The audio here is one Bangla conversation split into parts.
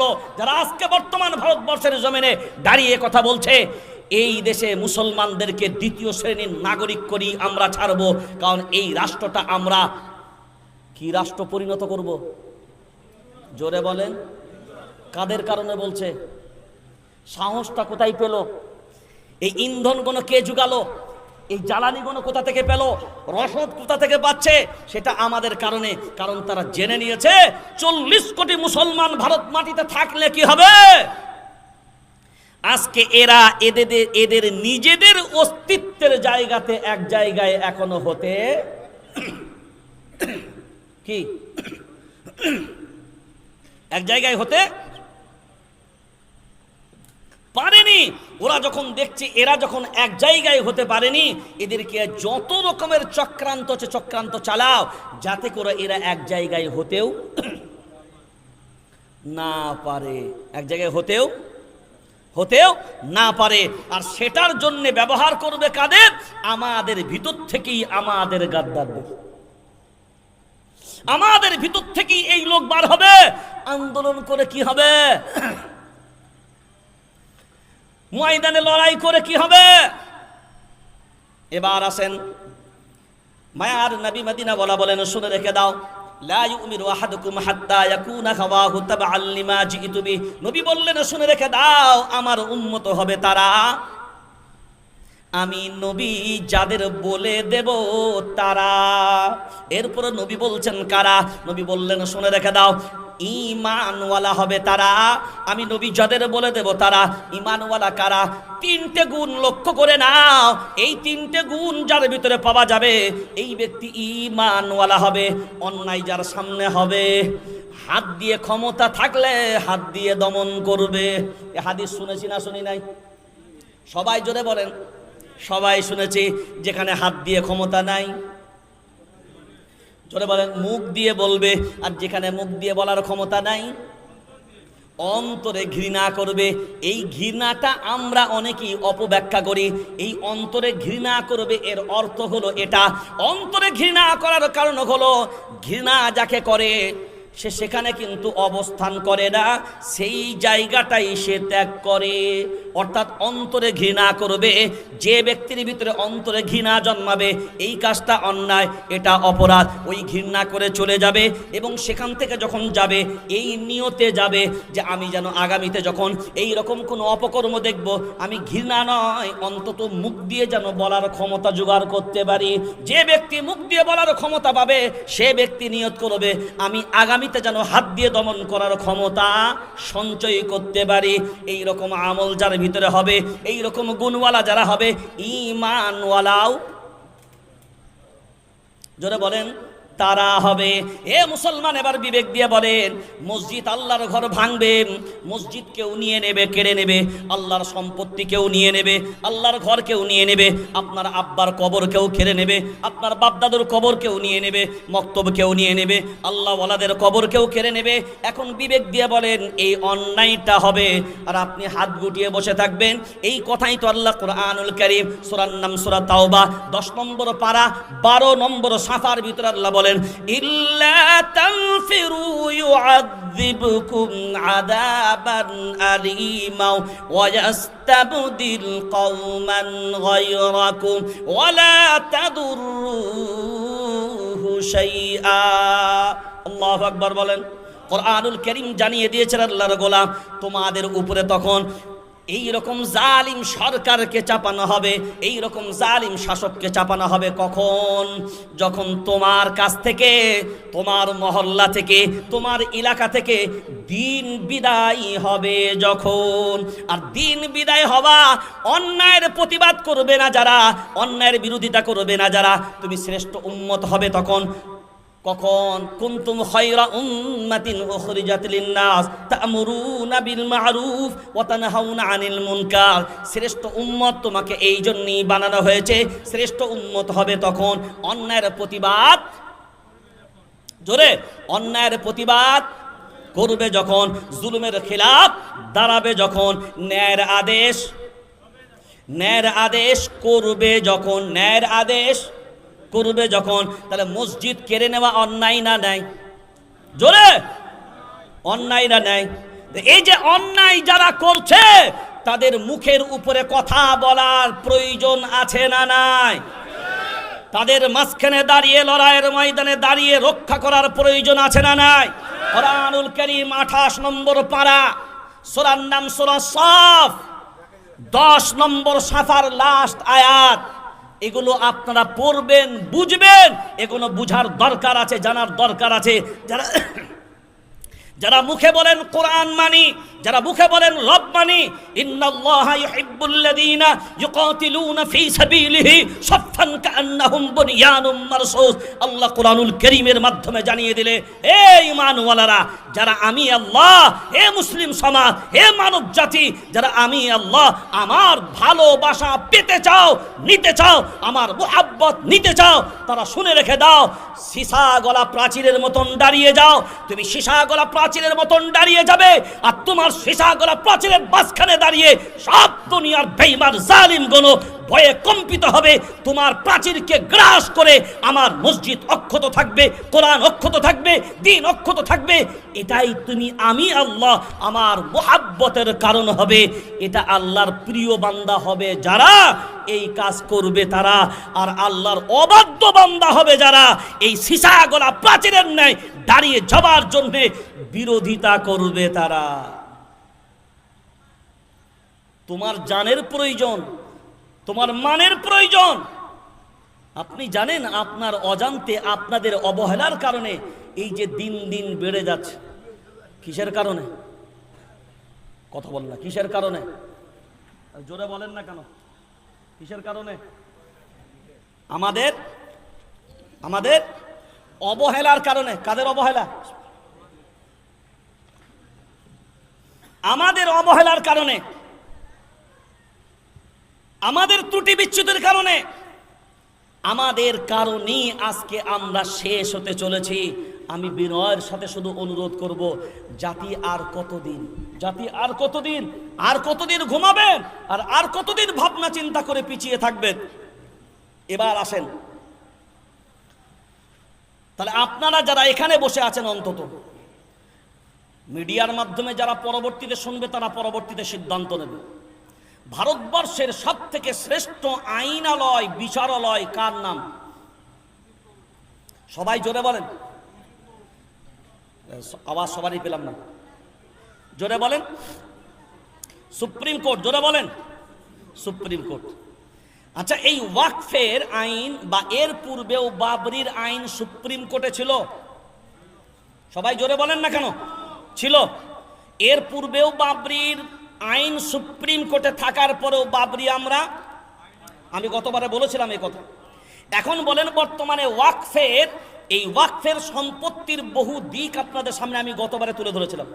রাষ্ট্রগুলো যারা আজকে বর্তমান ভারতবর্ষের জমিনে দাঁড়িয়ে কথা বলছে, এই দেশে মুসলমানদেরকে দ্বিতীয় শ্রেণির নাগরিক করি আমরা ছাড়বো, কারণ এই রাষ্ট্রটা আমরা কি রাষ্ট্র পরিণত করব? জোরে বলেন। কাদের কারণে বলছে? সাহসটা কোথায় পেল? এই ইন্ধন কোনো কে জুগালো? এই জ্বালানিগুলো কোথা থেকে পেল? রসদ কোথা থেকে পাচ্ছে? সেটা আমাদের কারণে, কারণ তারা জেনে নিয়েছে, চল্লিশ কোটি মুসলমান ভারত মাটিতে থাকলে কি হবে? আজকে এরা এদের এদের নিজেদের অস্তিত্বের জায়গাতে এক জায়গায় এখনও হতে কি? এক জায়গায় হতে পারেনি। ওরা যখন দেখছে, এরা যখন এক জায়গায় হতে পারেনি, এদেরকে যত রকমের চক্রান্ত আছে, চক্রান্ত চালাও, যাতে করে এরা এক জায়গায় হতেও না পারে। এক জায়গায় হতেও হতেও না পারে। আর সেটার জন্য ব্যবহার করবে কাদের? আমাদের ভিতর থেকেই আমাদের গাদ্দারদের আমাদের ভিতর থেকেই এই লোক বার হবে। আন্দোলন করে কি হবে? ময়দানে লড়াই করে কি হবে? এবার আসেন। মায়ার নবী মদিনা বলা বলেন, শুনে রেখে দাও। নবী বললেন, শুনে রেখে দাও, আমার উম্মত হবে তারা। আমি নবী যাদের বলে দেব তারা। এরপরে নবী বলছেন কারা? নবী বললেন, শুনে রেখে দাও। ইমানওয়ালা হবে তারা। আমি নবী যাদের বলে দেব, তারা ইমানওয়ালা কারা? তিনটে গুণ লক্ষ্য করে নাও। এই তিনটে গুণ যার ভিতরে পাওয়া যাবে, এই ব্যক্তি ইমানওয়ালা হবে, অন্যায় যার সামনে হবে। হাত দিয়ে ক্ষমতা থাকলে হাত দিয়ে দমন করবে। এ হাদিস শুনেছি না শুনি নাই? সবাই জোরে বলেন। সবাই শুনেছি, যেখানে হাত দিয়ে ক্ষমতা নাই। জোরে বলেন, মুখ দিয়ে বলবে, আর যেখানে মুখ দিয়ে বলার ক্ষমতা নাই, অন্তরে ঘৃণা করবে। এই ঘৃণাটা আমরা অনেকেই অপব্যাখ্যা করি। এই অন্তরে ঘৃণা করবে এর অর্থ হলো এটা। অন্তরে ঘৃণা করার কারণ হলো, ঘৃণা যাকে করে, সে সেখানে কিন্তু অবস্থান করে না, সেই জায়গাটাই সে ত্যাগ করে। অর্থাৎ অন্তরে ঘৃণা করবে, যে ব্যক্তির ভিতরে অন্তরে ঘৃণা জন্মাবে, এই কাজটা অন্যায়, এটা অপরাধ। ওই ঘৃণা করে চলে যাবে এবং সেখান থেকে যখন যাবে, এই নিয়তে যাবে যে আমি যেন আগামীতে যখন এই রকম কোনো অপকর্ম দেখব, আমি ঘৃণা নয়, অন্তত মুখ দিয়ে যেন বলার ক্ষমতা জোগাড় করতে পারি। যে ব্যক্তি মুখ দিয়ে বলার ক্ষমতা পাবে, সে ব্যক্তি নিয়ত করবে, আমি আগামীতে যেন হাত দিয়ে দমন করার ক্ষমতা সঞ্চয় করতে পারি। এই রকম আমল যার ভিতরে হবে এই রকম গুণওয়ালা যারা হবে ইমানওয়ালাও জোরে বলেন। তারা হবে। এ মুসলমান এবার বিবেক দিয়ে বলেন, মসজিদ আল্লাহর ঘর ভাঙবে, মসজিদ কেউ নিয়ে নেবে, কেড়ে নেবে, আল্লাহর সম্পত্তি কেউ নিয়ে নেবে, আল্লাহর ঘর কেউ নিয়ে নেবে, আপনার আব্বার কবর কেউ কেড়ে নেবে, আপনার বাপদাদুর কবর কেউ নিয়ে নেবে, মক্তব কেউ নিয়ে নেবে আল্লাহ ওয়ালাদের কবর কেউ কেড়ে নেবে। এখন বিবেক দিয়ে বলেন, এই অন্যায়টা হবে। আর আপনি হাত গুটিয়ে বসে থাকবেন। এই কথাই তো আল্লাহ কোরআনুল করিম, সুরার নাম সুরা তাওবা, দশ নম্বর পারা, বারো নম্বর সাফার ভিতরে আল্লাহ বলেন ইল্লা তানফিরু يعذبكم عذابا أليما ويستبدل قوما غيركم ولا تضروه شيئا الله أكبر বলেন কোরআনুল করিম জানিয়ে দিয়েছেন আল্লাহর গোলাম তোমাদের উপরে তখন এই রকম জালিম সরকারকে চাপানো হবে এই রকম জালিম শাসককে চাপানো হবে কখন? যখন তোমার কাছ থেকে, তোমার মহল্লা থেকে, তোমার এলাকা থেকে দিন বিদায় হবে যখন। আর দিন বিদায় হওয়া অন্যায়ের প্রতিবাদ করবে না যারা, অন্যায়ের বিরোধিতা করবে না যারা। তুমি শ্রেষ্ঠ উন্মত হবে তখন। কখন কুনতুম খায়রা উম্মাতিন উখরিজাত লিন-নাস তা'মুরুনা বিল মা'রুফ ওয়া তানহাউনা আনিল মুনকার। শ্রেষ্ঠ উম্মত তোমাকে এই জন্যই বানানো হয়েছে। শ্রেষ্ঠ উম্মত হবে তখন অন্যায়ের প্রতিবাদ। জোরে, অন্যায়ের প্রতিবাদ করবে যখন, জুলুমের খিলাফ দাঁড়াবে যখন, ন্যায়ের আদেশ ন্যায়ের আদেশ করবে যখন, ন্যায়ের আদেশ করবে যখন, তাহলে মসজিদ কেড়ে নেওয়া অন্যায় না নেয়? জোরে? অন্যায় না নেয়? এই যে অন্যায় যারা করছে, তাদের মুখের উপরে কথা বলার প্রয়োজন আছে না নাই? তাদের মাঝখানে দাঁড়িয়ে, লড়াইয়ের ময়দানে দাঁড়িয়ে রক্ষা করার প্রয়োজন আছে না নাই? কোরআনুল করিম আঠাশ নম্বর পারা, সোরার নাম সোরা সফ, দশ নম্বর সাফার লাস্ট আয়াত। এগুলো আপনারা পড়বেন, বুঝবেন। এগুলো বুঝার দরকার আছে, জানার দরকার আছে। যারা যারা মুখে বলেন কোরআন মানি যারা মুখে বলেন, রব মানি আল্লাহ কোরআনুল মাধ্যমে জানিয়ে দিলে ঈমানওয়ালারা, যারা আমি আল্লাহ হে মুসলিম সমাজ হে মানব জাতি, যারা আমি আল্লাহ, আমার ভালোবাসা পেতে চাও, নিতে চাও, আমার মুহাব্বত নিতে চাও, তারা শুনে রেখে দাও, সীসা গলা প্রাচীরের মতন দাঁড়িয়ে যাও, তুমি সীসা গলা প্রাচীরের মতন দাঁড়িয়ে যাবে, আর তোমার সীসা গলা প্রাচীরের মাঝখানে দাঁড়িয়ে সব দুনিয়ার বেইমান জালিম গনো ভয়ে কম্পিত হবে। তোমার প্রাচীরকে গ্রাস করে আমার মসজিদ অক্ষত থাকবে, কোরআন অক্ষত থাকবে, দিন অক্ষত থাকবে। এটাই তুমি, আমি আল্লাহ, আমার মোহাব্বতের কারণ হবে। এটা আল্লাহর প্রিয় বান্দা হবে যারা এই কাজ করবে তারা, আর আল্লাহর অবাধ্য বান্দা হবে যারা এই সিসা গলা প্রাচীরের ন্যায় দাঁড়িয়ে যাবার জন্য বিরোধিতা করবে তারা। তোমার জানের প্রয়োজন, তোমার মানের প্রয়োজন। আপনি জানেন আপনার অজান্তে আপনাদের অবহেলার কারণে এই যে দিন দিন বেড়ে যাচ্ছে। কিসের কারণে? কথা বল না, কিসের কারণে? জোরে বলেন না কেন? কিসের কারণে? আমাদের আমাদের অবহেলার কারণে। কাদের অবহেলা? আমাদের অবহেলার কারণে। আমাদের ত্রুটি বিচ্ছুতির কারণে। আমাদের কারণেই আজকে আমরা শেষ হতে চলেছি। আমি বিনয়ের সাথে শুধু অনুরোধ করব, জাতি আর কতদিন? জাতি আর কতদিন? আর কতদিন ঘুমাবেন? আর আর কতদিন ভাবনা চিন্তা করে পিছিয়ে থাকবেন? এবার আসেন। তাহলে আপনারা যারা এখানে বসে আছেন অন্তত, মিডিয়ার মাধ্যমে যারা পরবর্তীতে শুনবে, তারা পরবর্তীতে সিদ্ধান্ত নেবে। ভারতবর্ষের সব থেকে শ্রেষ্ঠ আইনালয়, বিচারালয় কার নাম? সবাই জোরে বলেন। আওয়াজ সবারই পেলাম না। জোরে বলেন। সুপ্রিম কোর্ট, জোরে বলেন। Supreme court. আচ্ছা এই ওয়াকফের আইন বা এর পূর্বেও বাবরির আইন সুপ্রিম কোর্টে ছিল? সবাই জোরে বলেন না কেন? ছিল। এর পূর্বেও বাবরির আইন সুপ্রিম কোর্টে থাকার পরেও বাবরি আমরা, আমি গতবারে বলেছিলাম এই কথা। এখন বলেন বর্তমানে ওয়াকফের, এই ওয়াকফের সম্পত্তির বহু দিক আপনাদের সামনে আমি গতবারে তুলে ধরেছিলাম।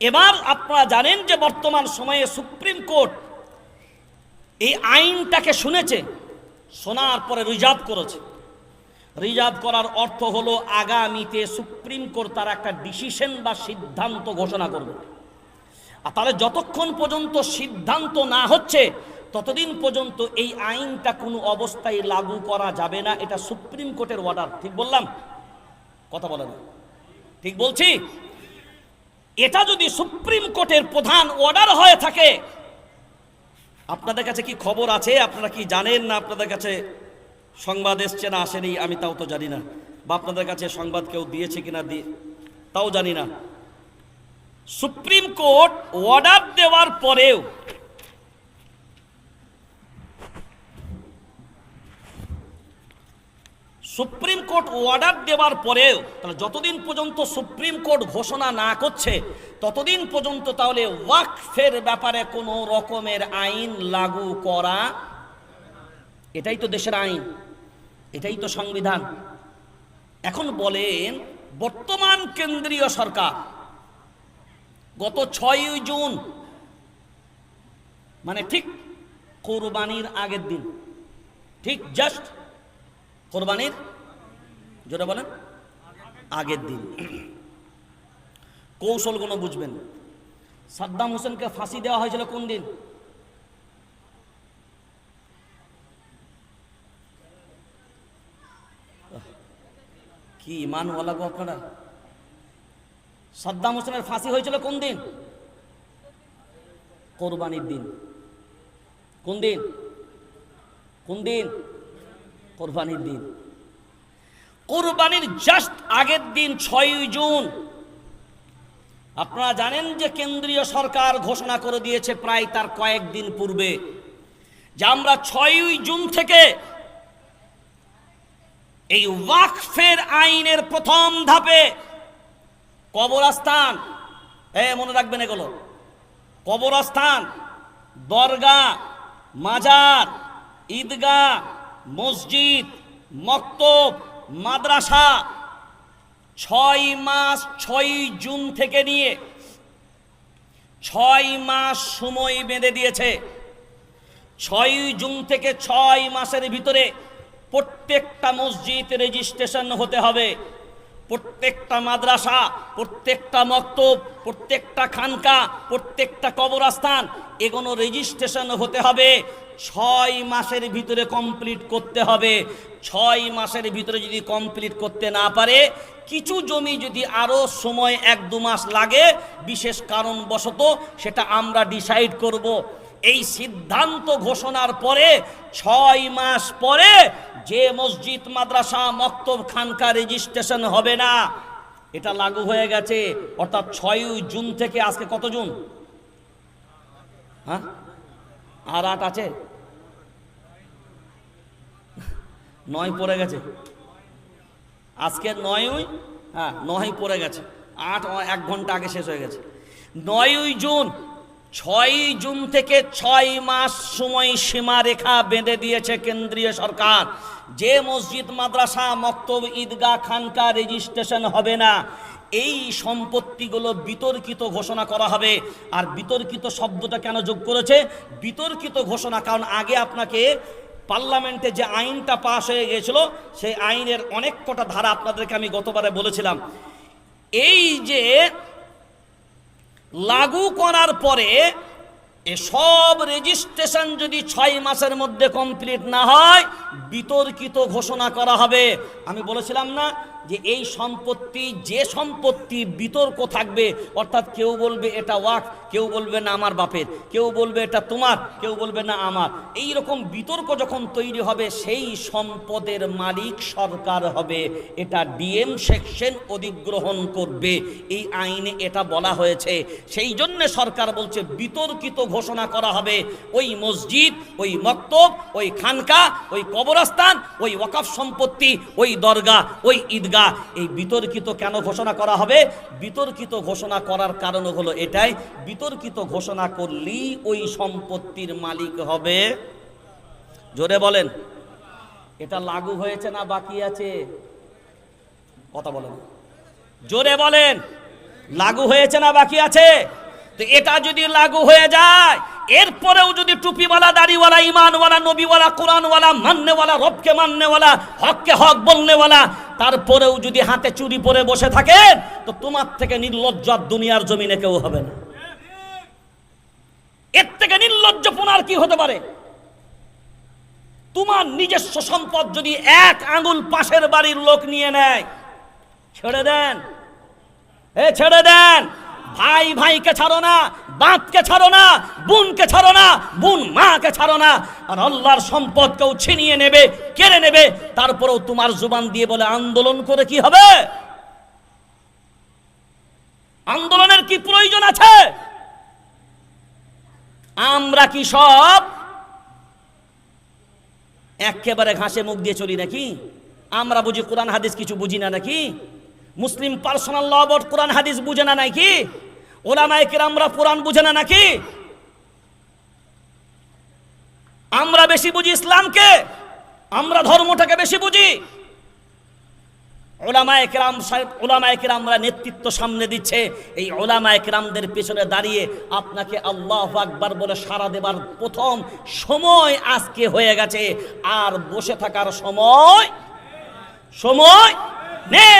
এবার আপনারা জানেন যে বর্তমান সময়ে সুপ্রিম কোর্ট এই আইনটাকে শুনেছে, শোনার পরে রিজার্ভ করেছে। রিজার্ভ করার অর্থ হলো আগামীতে সুপ্রিম কোর্ট তার একটা ডিসিশন বা সিদ্ধান্ত ঘোষণা করবে। আর তাহলে যতক্ষণ পর্যন্ত সিদ্ধান্ত না হচ্ছে, ততদিন পর্যন্ত এই আইনটা কোনো অবস্থায় লাগু করা যাবে না। এটা সুপ্রিম কোর্টের অর্ডার ঠিক বললাম? কথা বলে না ঠিক বলছি? এটা যদি সুপ্রিম কোর্টের প্রধান অর্ডার হয়ে থাকে, আপনাদের কাছে কি খবর আছে? আপনারা কি জানেন না? আপনাদের কাছে সংবাদ এসছে না, আসেনি? আমি তাও তো জানি না। বা আপনাদের কাছে সংবাদ কেউ দিয়েছে কিনা? দিয়ে তাও জানি না। সুপ্রিম কোর্ট অর্ডার দেওয়ার পরেও সুপ্রিম কোর্ট অর্ডার দেওয়ার পরেও, তাহলে যতদিন পর্যন্ত সুপ্রিম কোর্ট ঘোষণা না করছে, ততদিন পর্যন্ত তাহলে ওয়াকফের ব্যাপারে কোনো রকমের আইন লাগু করা, এটাই তো দেশের আইন, এটাই তো সংবিধান। এখন বলেন, বর্তমান কেন্দ্রীয় সরকার গত ছয়ই জুন। মানে ঠিক কোরবানির আগের দিন। ঠিক জাস্ট কোরবানির যেটা বলেন, আগের দিন। কৌশলগুলো বুঝবেন সাদ্দাম হোসেনকে ফাঁসি দেওয়া হয়েছিল কোন দিন? কি ইমানওয়ালা গো আপনারা? সাদ্দাম হোসেনের ফাঁসি হয়েছিল কোন দিন? কোরবানির দিন। কোন দিন? কোন দিন? কোরবানির দিন। কোরবানির জাস্ট আগের দিন ছয়ই জুন। আপনারা জানেন যে কেন্দ্রীয় সরকার ঘোষণা করে দিয়েছে প্রায় তার কয়েকদিন পূর্বে যে আমরা ছয়ই জুন থেকে এই ওয়াকফের আইনের প্রথম ধাপে কবরস্থান। এ, মনে রাখবেন এগুলো। কবরস্থান দরগা মাজার, ঈদগাহ, মসজিদ, মক্তব, মাদ্রাসা। ছয় মাস, ছয় জুন থেকে নিয়ে ছয় মাস সময় বেঁধে দিয়েছে। ছয় জুন থেকে ছয় মাসের ভিতরে প্রত্যেকটা মসজিদ রেজিস্ট্রেশন হতে হবে। প্রত্যেকটা মাদ্রাসা, প্রত্যেকটা মক্তব, প্রত্যেকটা খানকা, প্রত্যেকটা কবরস্থান এগুলো রেজিস্ট্রেশন হতে হবে। ছয় মাসের ভিতরে কমপ্লিট করতে হবে। ছয় মাসের ভিতরে যদি কমপ্লিট করতে না পারে, কিছু জমি যদি আরও সময় এক দু মাস লাগে, বিশেষ কারণবশত সেটা আমরা ডিসাইড করব। এই সিদ্ধান্ত ঘোষণার পরে ছয় মাস পরে যে মসজিদ, মাদ্রাসা, মক্তব খানকা রেজিস্ট্রেশন হবে না। এটা লাগু হয়ে গেছে। অর্থাৎ ছয় জুন থেকে আজকে কত জুন? হ্যাঁ? আর আট আছে? নয় পড়ে গেছে। আজকে নয়ই হ্যাঁ নয় পড়ে গেছে। আট, এক ঘণ্টা আগে শেষ হয়ে গেছে। নয়ই জুন ছয়ই জুন থেকে ছয় মাস সময় সীমারেখা বেঁধে দিয়েছে কেন্দ্রীয় সরকার। যে মসজিদ, মাদ্রাসা, মক্তব, ঈদগাহ, খানকা রেজিস্ট্রেশন হবে না, এই সম্পত্তিগুলো বিতর্কিত ঘোষণা করা হবে। আর বিতর্কিত শব্দটা কেন যোগ করেছে? বিতর্কিত ঘোষণা, কারণ আগে আপনাকে পার্লামেন্টে যে আইনটা পাশ হয়ে গিয়েছিল, সেই আইনের অনেক কটা ধারা আপনাদেরকে আমি গতবারে বলেছিলাম। এই যে লাগু করার পরে এসব রেজিস্ট্রেশন যদি ছয় মাসের মধ্যে কমপ্লিট না হয়, বিতর্কিত ঘোষণা করা হবে। আমি বলেছিলাম না যে এই সম্পত্তি, যে সম্পত্তি বিতর্ক থাকবে, অর্থাৎ কেউ বলবে এটা ওয়াক, কেউ বলবে না আমার বাপের, কেউ বলবে এটা তোমার, কেউ বলবে না আমার। এই রকম বিতর্ক যখন তৈরি হবে, সেই সম্পদের মালিক সরকার হবে। এটা ডিএম সেকশন অধিগ্রহণ করবে। এই আইনে এটা বলা হয়েছে। সেই জন্য সরকার বলছে, বিতর্কিত ঘোষণা করা হবে। ওই মসজিদ, ওই মক্তব, ওই খানকা, ওই কবরস্থান, ওই ওয়াকফ সম্পত্তি, ওই দরগা, ওই ঈদগাহ এই বিতর্কিত কেন ঘোষণা করা হবে? বিতর্কিত ঘোষণা করার কারণ হলো এটাই, বিতর্কিত ঘোষণা করলেই ওই সম্পত্তির মালিক হবে। জোরে বলেন। এটা লাগু হয়েছে না বাকি আছে? কথা বলেন। জোরে বলেন। লাগু হয়েছে না বাকি আছে? তো এটা যদি লাগু হয়ে যায়, এরপরেও যদি টুপিওয়ালা, দাড়িওয়ালা ইমানওয়ালা নবীওয়ালা, কোরআনওয়ালা, মান্যওয়ালা, রবকে মান্যওয়ালা, হককে হক বলনেওয়ালা তারপরেও যদি হাতে চুরি পরে বসে থাকেন তো তোমার থেকে নির্লজ্জ আর দুনিয়ার জমিনে কেউ হবে না। এর থেকে নির্লজ্জপনা আর কি হতে পারে? তোমার নিজস্ব সম্পদ যদি এক আঙুল পাশের বাড়ির লোক নিয়ে নেয়, ছেড়ে দেন। এ, ছেড়ে দেন। ভাই ভাইকে ছাড়ো না, বাপকে ছাড়ো না, বোনকে ছাড়ো না, বোন মাকে ছাড়ো না। আর আল্লাহর সম্পদ কেউ ছিনিয়ে নেবে, কেড়ে নেবে, তারপরেও তোমার জুবান দিয়ে বলে আন্দোলন করে কি হবে? আন্দোলনের কি প্রয়োজন আছে? আমরা কি সব একেবারে ঘাসে মুখ দিয়ে চলি নাকি? আমরা বুঝি কোরআন হাদিস কিছু বুঝি না নাকি? মুসলিম পার্সোনাল ল বোর্ড কোরআন হাদিস বুঝে না নাকি? কোরআন বুঝে না নাকি? আমরা বেশি বুঝি ইসলামকে, আমরা ধর্মটাকে বেশি বুঝি। সাহেব নেতৃত্ব সামনে দিচ্ছে। এই ওলামায় কিরামদের পেছনে দাঁড়িয়ে আপনাকে আল্লাহ আকবার বলে সারা দেবার প্রথম সময় আজকে হয়ে গেছে। আর বসে থাকার সময় সময় নেই।